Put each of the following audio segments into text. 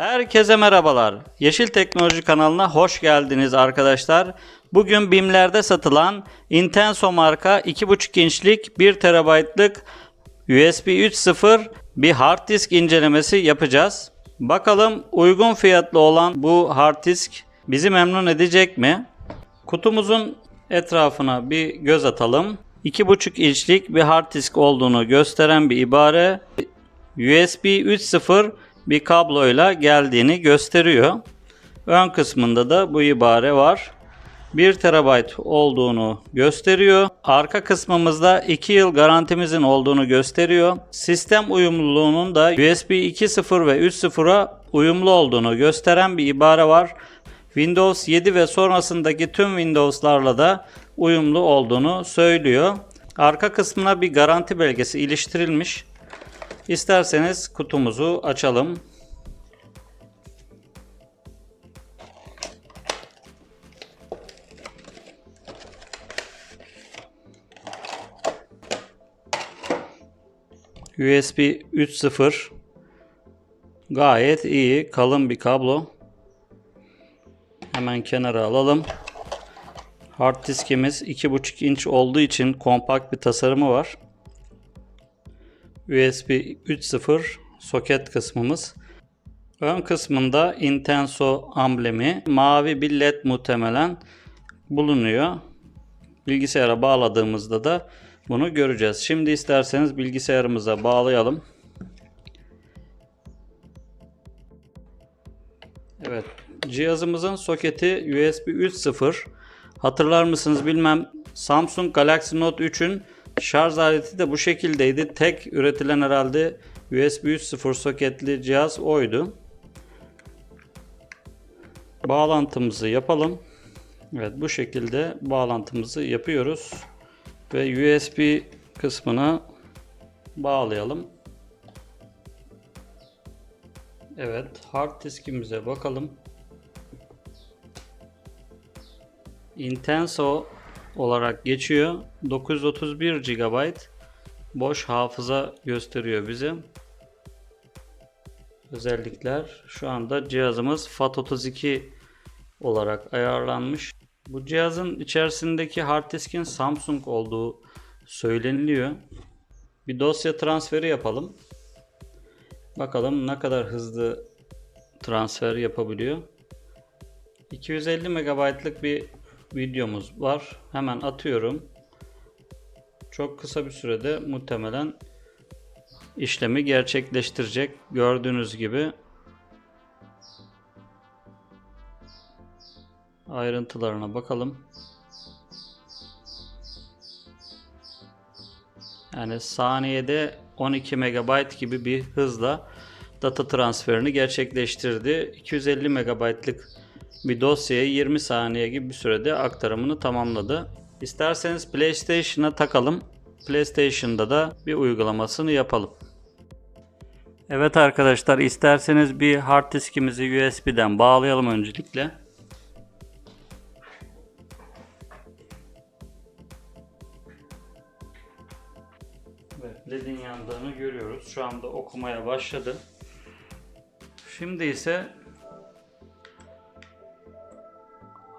Herkese merhabalar. Yeşil Teknoloji kanalına hoş geldiniz arkadaşlar. Bugün BİM'lerde satılan Intenso marka 2.5 inçlik 1 TB'lık USB 3.0 bir hard disk incelemesi yapacağız. Bakalım uygun fiyatlı olan bu hard disk bizi memnun edecek mi? Kutumuzun etrafına bir göz atalım. 2.5 inçlik bir hard disk olduğunu gösteren bir ibare USB 3.0 bir kabloyla geldiğini gösteriyor. Ön kısmında da bu ibare var. 1 TB olduğunu gösteriyor. Arka kısmımızda 2 yıl garantimizin olduğunu gösteriyor. Sistem uyumluluğunun da USB 2.0 ve 3.0'a uyumlu olduğunu gösteren bir ibare var. Windows 7 ve sonrasındaki tüm Windows'larla da uyumlu olduğunu söylüyor. Arka kısmına bir garanti belgesi iliştirilmiş. İsterseniz kutumuzu açalım. USB 3.0 gayet iyi kalın bir kablo. Hemen kenara alalım. Hard diskimiz 2.5 inç olduğu için kompakt bir tasarımı var. USB 3.0 soket kısmımız. Ön kısmında Intenso amblemi mavi bir led muhtemelen bulunuyor. Bilgisayara bağladığımızda da bunu göreceğiz. Şimdi isterseniz bilgisayarımıza bağlayalım. Evet. Cihazımızın soketi USB 3.0. Hatırlar mısınız bilmem Samsung Galaxy Note 3'ün şarj aleti de bu şekildeydi. Tek üretilen herhalde USB 3.0 soketli cihaz oydu. Bağlantımızı yapalım. Evet bu şekilde bağlantımızı yapıyoruz. Ve USB kısmına bağlayalım. Evet hard diskimize bakalım. Intenso olarak geçiyor. 931 GB boş hafıza gösteriyor bize. Özellikler şu anda cihazımız FAT32 olarak ayarlanmış. Bu cihazın içerisindeki hard diskin Samsung olduğu söyleniliyor. Bir dosya transferi yapalım. Bakalım ne kadar hızlı transfer yapabiliyor. 250 MB'lık bir videomuz var. Hemen atıyorum. Çok kısa bir sürede muhtemelen işlemi gerçekleştirecek. Gördüğünüz gibi ayrıntılarına bakalım. Yani saniyede 12 MB gibi bir hızla data transferini gerçekleştirdi. 250 MB'lık bir dosyayı 20 saniye gibi bir sürede aktarımını tamamladı. İsterseniz PlayStation'a takalım. PlayStation'da da bir uygulamasını yapalım. Evet arkadaşlar isterseniz bir hard diskimizi USB'den bağlayalım öncelikle. LED'in yandığını görüyoruz. Şu anda okumaya başladı. Şimdi ise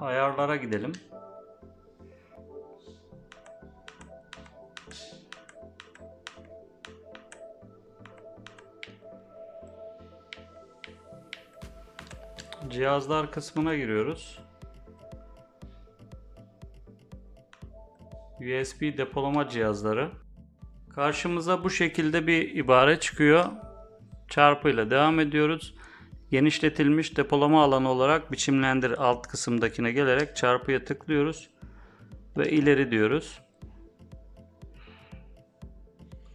ayarlara gidelim. Cihazlar kısmına giriyoruz. USB depolama cihazları. Karşımıza bu şekilde bir ibare çıkıyor. Çarpıyla devam ediyoruz. Genişletilmiş depolama alanı olarak biçimlendir alt kısımdakine gelerek çarpıya tıklıyoruz ve ileri diyoruz.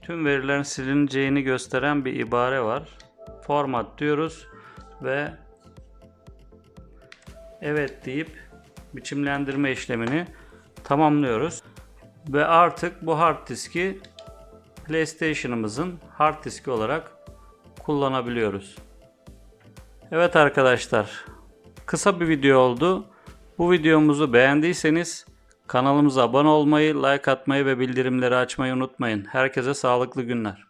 Tüm verilerin silineceğini gösteren bir ibare var. Format diyoruz ve evet deyip biçimlendirme işlemini tamamlıyoruz. Ve artık bu hard diski PlayStation'ımızın hard diski olarak kullanabiliyoruz. Evet arkadaşlar, kısa bir video oldu. Bu videomuzu beğendiyseniz kanalımıza abone olmayı, like atmayı ve bildirimleri açmayı unutmayın. Herkese sağlıklı günler.